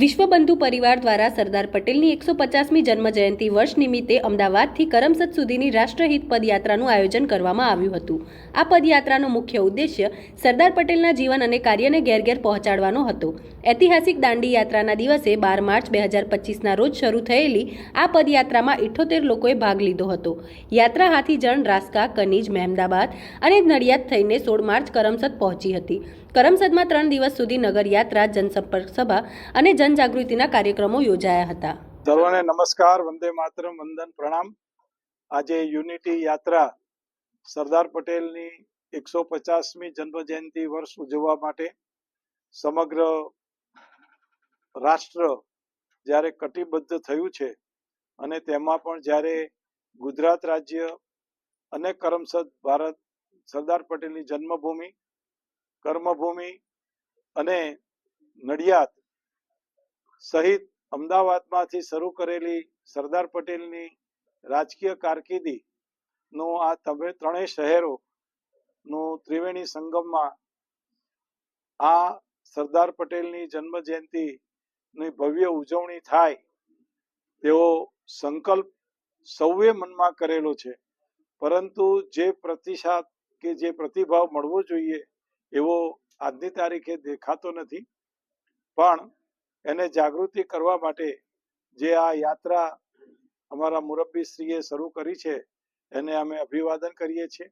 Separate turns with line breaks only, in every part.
વિશ્વબંધુ પરિવાર દ્વારા સરદાર પટેલની એકસો પચાસમી જન્મજયંતિ વર્ષ નિમિત્તે અમદાવાદથી કરમસદ સુધીની રાષ્ટ્રહિત પદયાત્રાનું આયોજન કરવામાં આવ્યું હતું. આ પદયાત્રાનો મુખ્ય ઉદ્દેશ્ય સરદાર પટેલના જીવન અને કાર્યને ઘેર ઘેર પહોંચાડવાનો હતો. ઐતિહાસિક દાંડી યાત્રાના દિવસે બાર માર્ચ બે હજાર પચીસના રોજ શરૂ થયેલી આ પદયાત્રામાં ઇઠ્ઠોતેર લોકોએ ભાગ લીધો હતો. યાત્રા હાથીજણ રાસ્કા, કનીજ, મહેમદાબાદ અને નડિયાદ થઈને સોળ માર્ચ કરમસદ પહોંચી હતી. કરમસદમાં ત્રણ દિવસ સુધી નગર યાત્રા જનસંપર્ક સભા અને જનજાગૃતિના કાર્યક્રમો યોજાયા હતા.
સર્વને નમસ્કાર, વંદે માતરમ, વંદન, પ્રણામ. આજે યુનિટી યાત્રા સરદાર પટેલની એકસો પચાસમી જન્મ જયંતિ વર્ષ ઉજવવા માટે સમગ્ર રાષ્ટ્ર જ્યારે કટિબદ્ધ થયું છે અને તેમાં પણ જ્યારે ગુજરાત રાજ્ય અને કરમસદ ભારત સરદાર પટેલની જન્મભૂમિ, કર્મભૂમિ અને નડિયાદ સહિત અમદાવાદમાંથી શરૂ કરેલી સરદાર પટેલની રાજકીય કારકિર્દી નું આ ત્રણેય શહેરો નું ત્રિવેણી સંગમમાં આ સરદાર પટેલની જન્મ જયંતિની ભવ્ય ઉજવણી થાય તેવો સંકલ્પ સૌએ મનમાં કરેલો છે. પરંતુ જે પ્રતિસાદ કે જે પ્રતિભાવ મળવો જોઈએ એવો આજની તારીખે દેખાતો નથી. પણ એને જાગૃતિ કરવા માટે જે આ યાત્રા અમારા મુરબ્બીશ્રીએ શરૂ કરી છે, એને અમે અભિવાદન કરીએ છીએ.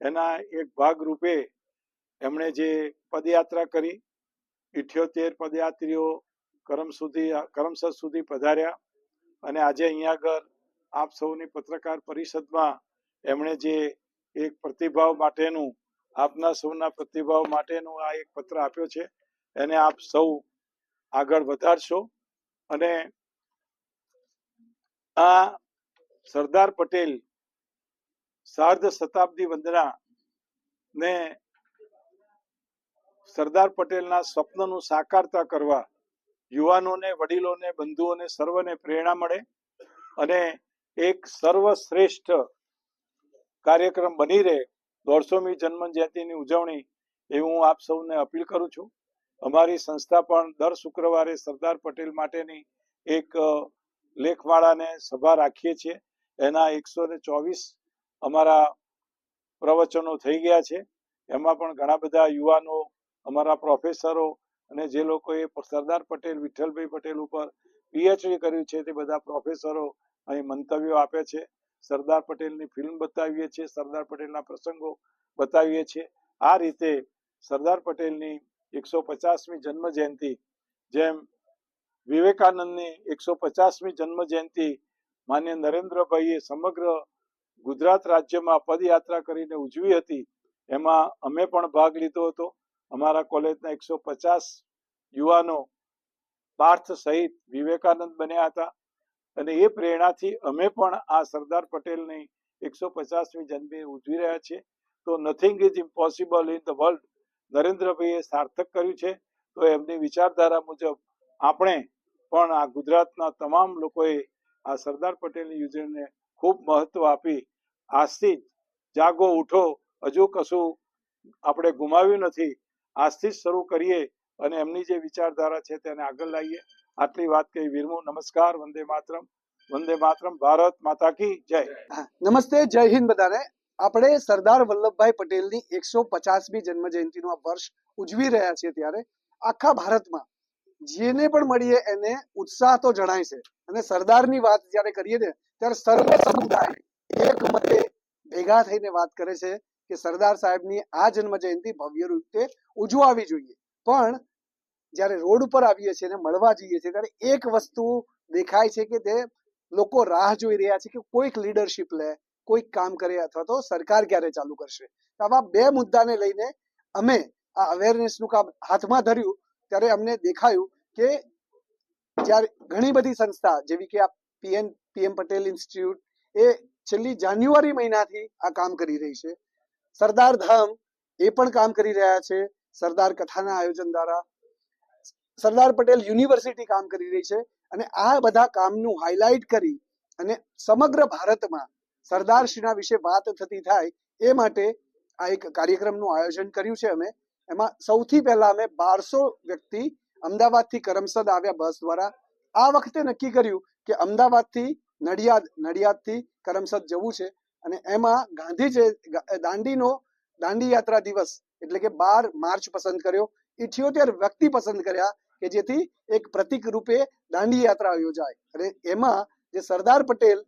એના એક ભાગ રૂપે એમણે જે પદયાત્રા કરી, ઇઠ્યોતેર પદયાત્રીઓ કરમ સુધી કરમસદ સુધી પધાર્યા અને આજે અહીંયા આગળ આપ સૌની પત્રકાર પરિષદમાં એમણે જે એક પ્રતિભાવ માટેનું, આપના સૌના પ્રતિભાવ માટેનું આ એક પત્ર આપ્યો છે. એને આપ સૌ આગળ વધારશો. અને આ સરદાર પટેલ સાર્ધ શતાબ્દી વંદના ને સરદાર પટેલના સ્વપ્નનું સાકારતા કરવા યુવાનોને, વડીલોને, બંધુઓને સર્વને પ્રેરણા મળે અને એક સર્વશ્રેષ્ઠ કાર્યક્રમ બની રહે. દોઢસોમી જન્મ જયંતિની ઉજવણી એ હું આપ સૌને અપીલ કરું છું. અમારી સંસ્થા પણ દર શુક્રવારે સરદાર પટેલ માટેની એક લેખમાળાને સભા રાખીએ છીએ. એના એકસો ને ચોવીસ અમારા પ્રવચનો થઈ ગયા છે. એમાં પણ ઘણા બધા યુવાનો, અમારા પ્રોફેસરો અને જે લોકોએ સરદાર પટેલ, વિઠ્ઠલભાઈ પટેલ ઉપર પીએચડી કર્યું છે તે બધા પ્રોફેસરો અહીં મંતવ્યો આપે છે. સરદાર પટેલની ફિલ્મ બતાવીએ છીએ, સરદાર પટેલના પ્રસંગો બતાવીએ છીએ. આ રીતે સરદાર પટેલની એકસો પચાસમી જન્મ જયંતિ જેમ વિવેકાનંદની એકસો પચાસમી જન્મ જયંતિ માન્ય નરેન્દ્રભાઈએ સમગ્ર ગુજરાત રાજ્યમાં પદયાત્રા કરીને ઉજવી હતી. એમાં અમે પણ ભાગ લીધો હતો. અમારા કોલેજના એકસો પચાસ યુવાનો પાર્થ સહિત વિવેકાનંદ બન્યા હતા. અને એ પ્રેરણાથી અમે પણ આ સરદાર પટેલની એકસો પચાસમી જન્મી ઉજવી રહ્યા છીએ. તો nothing is impossible in the world નરેન્દ્રભાઈએ સાર્થક કર્યું છે. તો એમની વિચારધારા મુજબ આપણે પણ આ ગુજરાતના તમામ લોકોએ આ સરદાર પટેલની યોજનાને ખૂબ મહત્વ આપી. આજથી જાગો, ઉઠો, હજુ કશું આપણે ગુમાવ્યું નથી. આજથી જ શરૂ કરીએ અને એમની જે વિચારધારા છે તેને આગળ લાવીએ. આટલી વાત કહી વીરમુ, નમસ્કાર, વંદે માતરમ. વંદે માતરમ, ભારત માતા કી જય.
નમસ્તે, જય હિન્દ બધાને. આપણે સરદાર વલ્લભભાઈ પટેલની એકસો પચાસમી જન્મ જયંતિનું આ વર્ષ ઉજવી રહ્યા છીએ ત્યારે આખા ભારતમાં. જેને પણ મળીએ એને ઉત્સાહ તો જણાય છે. અને સરદારની વાત જ્યારે કરીએ ને, ત્યારે સર્વ સમુદાય એક મતે ભેગા થઈને વાત કરે છે કે સરદાર સાહેબની આ જન્મ જયંતિ ભવ્ય રીતે ઉજવાવી જોઈએ. પણ જ્યારે રોડ ઉપર આવીએ છીએ અને મળવા જઈએ છીએ, ત્યારે એક વસ્તુ દેખાય છે કે તે લોકો રાહ જોઈ રહ્યા છે કે કોઈક લીડરશિપ લે કોઈક કામ કરે અથવા તો સરકાર ક્યારે ચાલુ કરશે? આવા બે મુદ્દાને લઈને અમે આ અવેરનેસનું કામ હાથમાં ધર્યું, ત્યારે અમને દેખાયું કે જ્યારે ઘણી બધી સંસ્થા જેવી કે આ P N, P M Patel institute એ છેલ્લી જાન્યુઆરી મહિનાથી આ કામ કરી રહી છે. સરદાર ધામ એ પણ કામ કરી રહ્યા છે, સરદાર કથાના આયોજન દ્વારા. સરદાર પટેલ યુનિવર્સિટી કામ કરી રહી છે અને આ બધા કામનું હાઇલાઇટ કરી અને સમગ્ર ભારતમાં સરદારશ્રીના વિશે વાત થતી થાય એ માટે આ એક કાર્યક્રમનું આયોજન કર્યું છે અમે. એમાં સૌથી પહેલા અમે બારસો વ્યક્તિ અમદાવાદથી કરમસદ આવ્યા બસ દ્વારા. આ વખતે નક્કી કર્યું કે અમદાવાદથી નડિયાદ, નડિયાદથી કરમસદ જવું છે. અને એમાં ગાંધી દાંડીનો, દાંડી યાત્રા દિવસ એટલે કે બાર માર્ચ પસંદ કર્યો. ઇઠ્યોતેર વ્યક્તિ પસંદ કર્યા કે જેથી એક પ્રતિક રૂપે દાંડી યાત્રા યોજાય. અને એમાં જે સરદાર પટેલ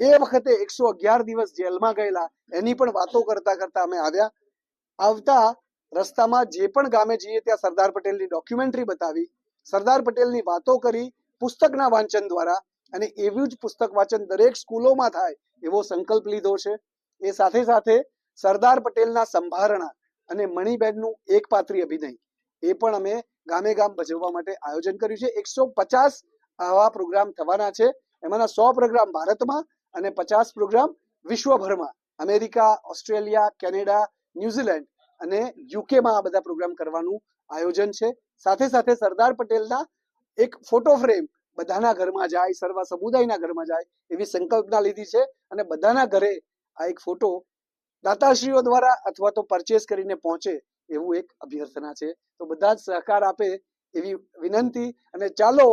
એ વખતે એકસો અગિયાર દિવસ જેલમાં ગયેલા, એની પણ વાતો કરતા કરતા અમે આવ્યા. આવતા રસ્તામાં જે પણ ગામે જઈએ, ત્યાં સરદાર પટેલની ડોક્યુમેન્ટરી બતાવી. સરદાર પટેલની વાતો કરી પુસ્તકના વાંચન દ્વારા અને એવું જ પુસ્તક વાંચન દરેક સ્કૂલોમાં થાય એવો સંકલ્પ લીધો છે. એ સાથે સાથે સરદાર પટેલના સંભારણા અને મણિબેનનું એક પાત્રી અભિનય, એ પણ અમે ગામે ગામ ભજવવા માટે આયોજન કર્યું છે. એકસો પચાસ આવા પ્રોગ્રામ થવાના છે. એમાંના સો પ્રોગ્રામ ભારતમાં અને પચાસ પ્રોગ્રામ વિશ્વભરમાં. અમેરિકા, ઓસ્ટ્રેલિયા, કેનેડા, ન્યુઝીલેન્ડ અને યુકેમાં આ બધા પ્રોગ્રામ કરવાનું આયોજન છે. સાથે સાથે સરદાર પટેલના એક ફોટો ફ્રેમ બધાના ઘરમાં જાય, સર્વ સમુદાયના ઘરમાં જાય એવી સંકલ્પના લીધી છે અને બધાના ઘરે આ એક ફોટો દાતાશ્રીઓ દ્વારા અથવા તો પરચેસ કરીને પહોંચે એવું એક અભ્યર્થના છે. તો બધા જ સહકાર આપે એવી વિનંતી અને ચાલો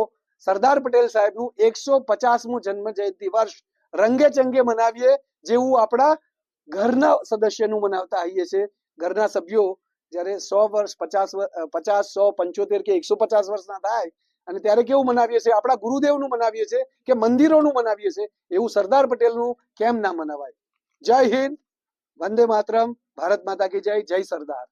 સરદાર પટેલ સાહેબનું એકસો પચાસમું જન્મ જયંતિ વર્ષ રંગે ચંગે મનાવીએ જેવું આપણા ઘરના સદસ્યનું મનાવતા આવીએ છીએ. ઘરના સભ્યો જ્યારે સો વર્ષ, પચાસ પચાસ, સો, પંચોતેર કે એકસો પચાસ વર્ષના થાય અને ત્યારે કેવું મનાવીએ છીએ? આપણા ગુરુદેવનું મનાવીએ છીએ કે મંદિરોનું મનાવીએ છીએ? એવું સરદાર પટેલનું કેમ ના મનાવાય? જય હિન્દ, વંદે માતરમ, ભારત માતા કી જય જય સરદાર.